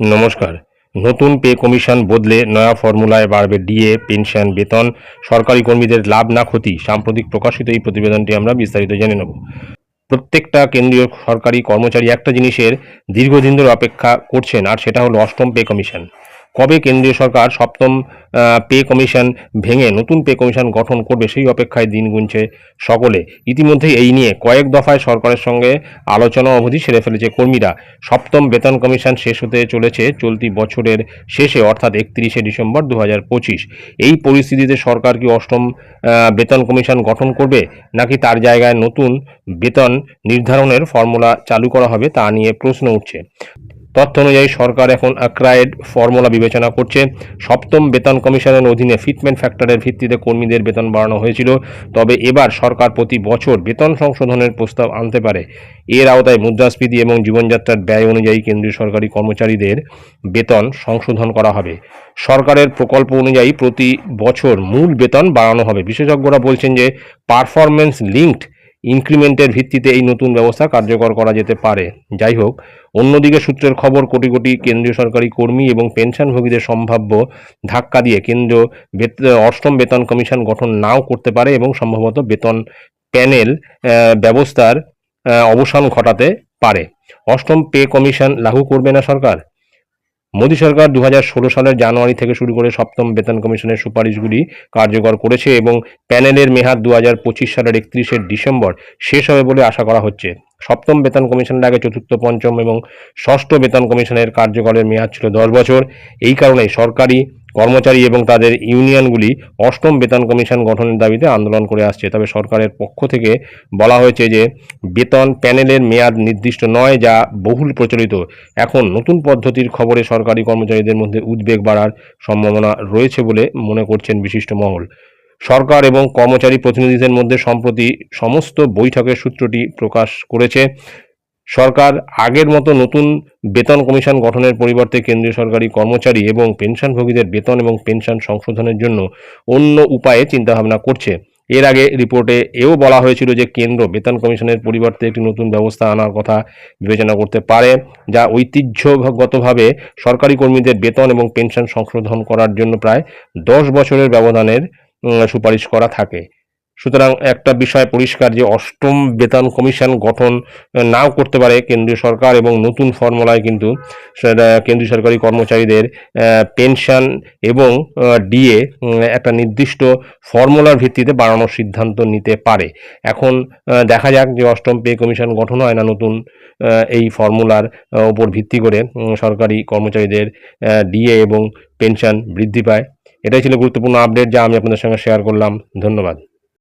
নমস্কার। নতুন pay commission বদলে নয়া ফর্মুলায় বাড়বে ডিএ, পেনশন, বেতন। সরকারি কর্মীদের লাভ না ক্ষতি, সাম্প্রতিক প্রকাশিত এই প্রতিবেদনটি আমরা বিস্তারিত জেনে নেব। প্রত্যেকটা কেন্দ্রীয় সরকারি কর্মচারী একটা জিনিসের দীর্ঘদিন ধরে অপেক্ষা করছেন, আর সেটা হলো অষ্টম পে কমিশন। কবে কেন্দ্রীয় সরকার সপ্তম পে কমিশন ভেঙে নতুন পে কমিশন গঠন করবে সেই অপেক্ষায় দিন গুনছে সকলে। ইতিমধ্যে এই নিয়ে কয়েক দফায় সরকারের সঙ্গে আলোচনা অবধি সেরে ফেলেছে কর্মীরা। সপ্তম বেতন কমিশন শেষ হতে চলেছে চলতি বছরের শেষে, অর্থাৎ একত্রিশে ডিসেম্বর দু পঁচিশ। এই পরিস্থিতিতে সরকার কি অষ্টম বেতন কমিশন গঠন করবে, নাকি তার জায়গায় নতুন বেতন নির্ধারণের ফর্মুলা চালু করা হবে তা নিয়ে প্রশ্ন উঠছে। তথ্য অনুযায়ী সরকার এখন অ্যাক্রায়েড ফর্মুলা বিবেচনা করছে। সপ্তম বেতন কমিশনের অধীনে ফিটমেন্ট ফ্যাক্টরের ভিত্তিতে কর্মীদের বেতন বাড়ানো হয়েছিল। তবে এবার সরকার প্রতি বছর বেতন সংশোধনের প্রস্তাব আনতে পারে। এর আওতায় মুদ্রাস্ফীতি এবং জীবনযাত্রার ব্যয় অনুযায়ী কেন্দ্রীয় সরকারি কর্মচারীদের বেতন সংশোধন করা হবে। সরকারের প্রকল্প অনুযায়ী প্রতি বছর মূল বেতন বাড়ানো হবে। বিশেষজ্ঞরা বলছেন যে পারফরমেন্স লিঙ্কড ইনক্রিমেন্টের ভিত্তিতে এই নতুন ব্যবস্থা কার্যকর করা যেতে পারে। যাই হোক, অন্যদিকে সূত্রের খবর, কোটি কোটি কেন্দ্রীয় সরকারি কর্মী এবং পেনশনভোগীদের সম্ভাব্য ধাক্কা দিয়ে কেন্দ্র অষ্টম বেতন কমিশন গঠন নাও করতে পারে এবং সম্ভবত বেতন প্যানেল ব্যবস্থার অবসান ঘটাতে পারে। অষ্টম পে কমিশন লাগু করবে না সরকার? মোদী সরকার দু হাজার ষোলো সালের জানুয়ারি থেকে শুরু করে সপ্তম বেতন কমিশনের সুপারিশগুলি কার্যকর করেছে এবং প্যানেলের মেয়াদ দু হাজার পঁচিশ সালের একত্রিশে ডিসেম্বর শেষ হবে বলে আশা করা হচ্ছে। সপ্তম বেতন কমিশনের আগে চতুর্থ, পঞ্চম এবং ষষ্ঠ বেতন কমিশনের কার্যকরের মেয়াদ ছিল দশ বছর। এই কারণে সরকারি কর্মচারী এবং তাদের ইউনিয়নগুলি অষ্টম বেতন কমিশন গঠনের দাবিতে আন্দোলন করে আসছে। তবে সরকারের পক্ষ থেকে বলা হয়েছে যে, বেতন প্যানেলের মেয়াদ নির্দিষ্ট নয় যা বহুল প্রচলিত। এখন নতুন পদ্ধতির খবরে সরকারি কর্মচারীদের মধ্যে উদ্বেগ বাড়ার সম্ভাবনা রয়েছে বলে মনে করছেন বিশিষ্ট মহল। সরকার এবং কর্মচারী প্রতিনিধিদের মধ্যে সম্প্রতি সমস্ত বৈঠকের সূত্রটি প্রকাশ করেছে। সরকার আগের মতো নতুন বেতন কমিশন গঠনের পরিবর্তে কেন্দ্রীয় সরকারি কর্মচারী এবং পেনশনভোগীদের বেতন এবং পেনশন সংশোধনের জন্য অন্য উপায়ে চিন্তাভাবনা করছে। এর আগে রিপোর্টে এও বলা হয়েছিল যে কেন্দ্র বেতন কমিশনের পরিবর্তে একটি নতুন ব্যবস্থা আনার কথা বিবেচনা করতে পারে, যা ঐতিহ্যগতভাবে সরকারি কর্মীদের বেতন এবং পেনশন সংশোধন করার জন্য প্রায় দশ বছরের ব্যবধানের সুপারিশ করা থাকে। সুতরাং একটা বিষয় পরিষ্কার যে অষ্টম বেতন কমিশন গঠন নাও করতে পারে কেন্দ্রীয় সরকার এবং নতুন ফর্মুলায় কিন্তু কেন্দ্রীয় সরকারি কর্মচারীদের পেনশন এবং ডিএ একটা নির্দিষ্ট ফর্মুলার ভিত্তিতে বাড়ানোর সিদ্ধান্ত নিতে পারে। এখন দেখা যাক যে অষ্টম পে কমিশন গঠন হয় না নতুন এই ফর্মুলার উপর ভিত্তি করে সরকারি কর্মচারীদের ডিএ এবং পেনশন বৃদ্ধি পায়। এটাই ছিল গুরুত্বপূর্ণ আপডেট যা আমি আপনাদের সঙ্গে শেয়ার করলাম। ধন্যবাদ।